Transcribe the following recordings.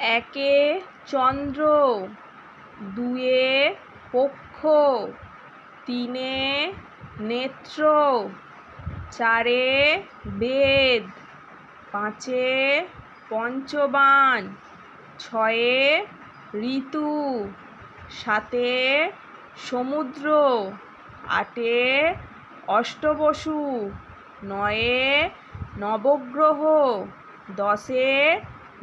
একে চন্দ্র, দুয়ে পক্ষ, তিনে নেত্র, চারে বেদ, পাঁচে পঞ্চবান, ছয়ে ঋতু, সাতে সমুদ্র, আটে অষ্টবসু, নয়ে নবগ্রহ, দশে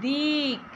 দিক।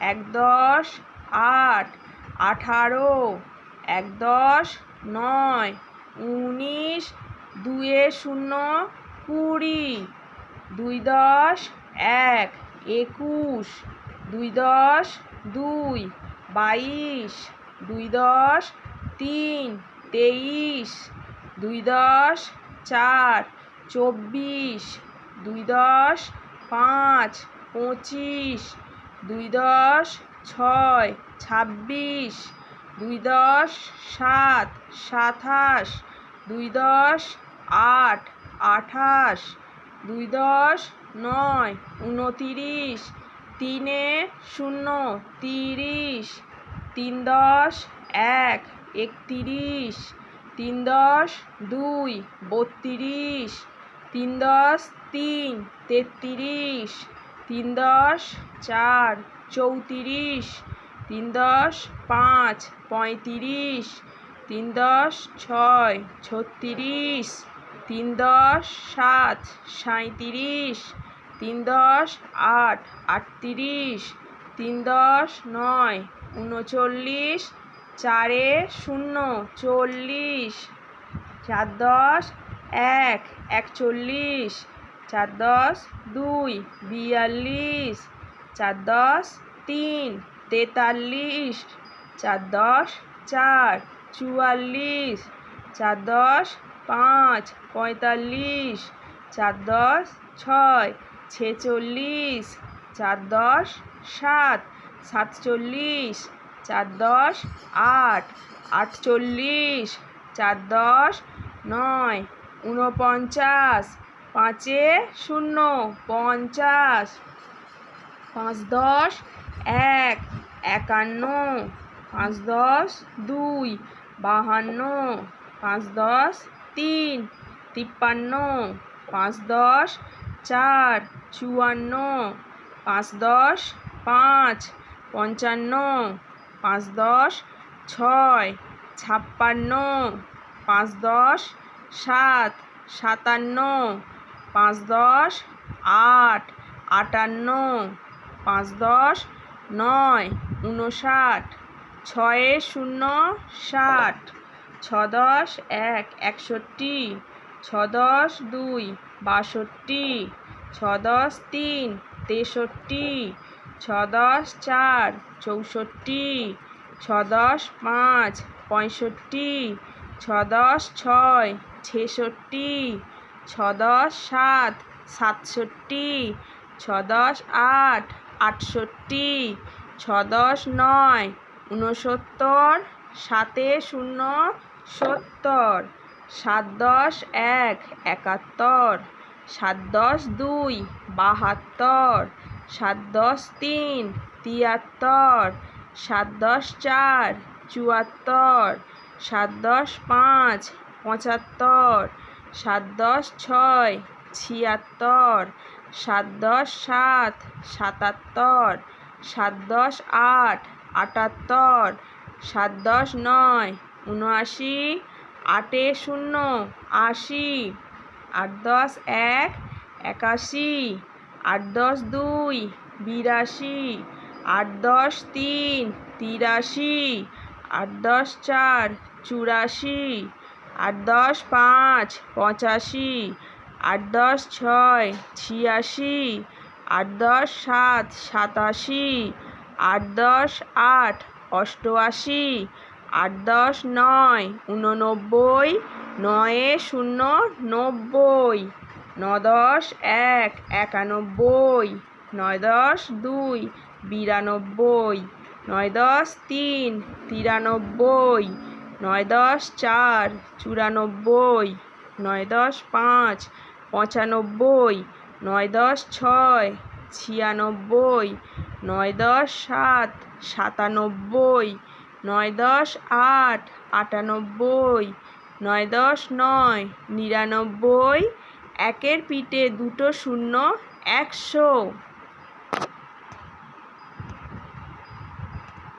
এক দশ আট, আঠারো, এক দশ নয়, উনিশ, দুয়ে শূন্য, কুড়ি, দুই দশ এক, একুশ, দুই দশ দুই, বাইশ, দুই দশ তিন, তেইশ, দুই দশ চার, চব্বিশ, দুই দশ পাঁচ, পঁচিশ দুই দশ ছয় ছাব্বিশ, দুই দশ সাত সাতাশ, দুই দশ আট আঠাশ, দুই দশ নয় উনতিরিশ, তিনে শূন্য তিরিশ, তিন দশ এক একতিরিশ, তিন দশ দুই বত্রিশ, তিন দশ তিন তেত্রিশ তিন দশ, চার, চৌত্রিশ, তিন দশ, পাঁচ, পঁয়ত্রিশ, তিন দশ, ছয়, ছত্রিশ, তিন দশ, সাত, সাঁইত্রিশ, তিন দশ, আট, আটত্রিশ, তিন দশ, নয়, উনচল্লিশ, চারে শূন্য, চল্লিশ, চার দশ, এক, একচল্লিশ চার দশ দুই, বিয়াল্লিশ। চার দশ তিন, তেতাল্লিশ। চার দশ চার, চুয়াল্লিশ। চার দশ পাঁচ, পঁয়তাল্লিশ। চার দশ ছয়, ছেচল্লিশ। চার দশ সাত, সাতচল্লিশ। চার দশ আট, আটচল্লিশ। চার দশ নয়, ঊনপঞ্চাশ। পাঁচে শূন্য, পঞ্চাশ, পাঁচ দশ, এক, একান্ন, পাঁচ দশ, দুই, বাহান্ন, পাঁচ দশ, তিন, তিপ্পান্ন, পাঁচ দশ, চার, চুয়ান্ন, পাঁচ দশ, পাঁচ, পঞ্চান্ন, পাঁচ দশ, ছয়, ছাপ্পান্ন, পাঁচ দশ, সাত, সাতান্ন পাঁচ দশ, আট, আটান্ন, পাঁচ দশ, নয় উনষাট ছয়ে, শূন্য, ষাট ছ দশ, এক, একষট্টি ছ দশ, দুই, বাষট্টি ছ দশ, তিন, তেষট্টি ছ দশ, চার, চৌষট্টি ছ দশ, পাঁচ, পঁয়ষট্টি ছ দশ, ছয়, ছেষট্টি ছ দশ সাত, সাতষট্টি ছ দশ আট, আটষট্টি ছ দশ নয়, ঊনসত্তর, সাতে শূন্য, সত্তর, সাত দশ এক, একাত্তর, সাত দশ দুই, বাহাত্তর, সাত দশ তিন, তিয়াত্তর, সাত দশ চার, চুয়াত্তর, সাত দশ পাঁচ, পঁচাত্তর সাত দশ ছয়, ছিয়াত্তর সাত দশ সাত, সাতাত্তর সাত দশ আট, আটাত্তর সাত দশ নয়, উনআশি, আটে শূন্য, আশি আট দশ এক, একাশি আট দশ দুই, বিরাশি আট দশ তিন, তিরাশি আট দশ চার, চুরাশি আট দশ পাঁচ, পঁচাশি। আট দশ ছয়, ছিয়াশি। আট দশ সাত, সাতাশি। আট দশ আট, অষ্টআশি। আট দশ নয় উননব্বই নয়ে শূন্য, নব্বই। ন দশ এক, একানব্বই। নয় দশ দুই, বিরানব্বই। নয় দশ তিন, তিরানব্বই। নয় দশ চার, চুরানব্বই, নয় দশ পাঁচ, পঁচানব্বই, নয় দশ ছয়, ছিয়ানব্বই, নয় দশ সাত, সাতানব্বই, নয় দশ আট, আটানব্বই, নয় দশ নয়, নিরানব্বই, একের পিঠে দুটো শূন্য একশো।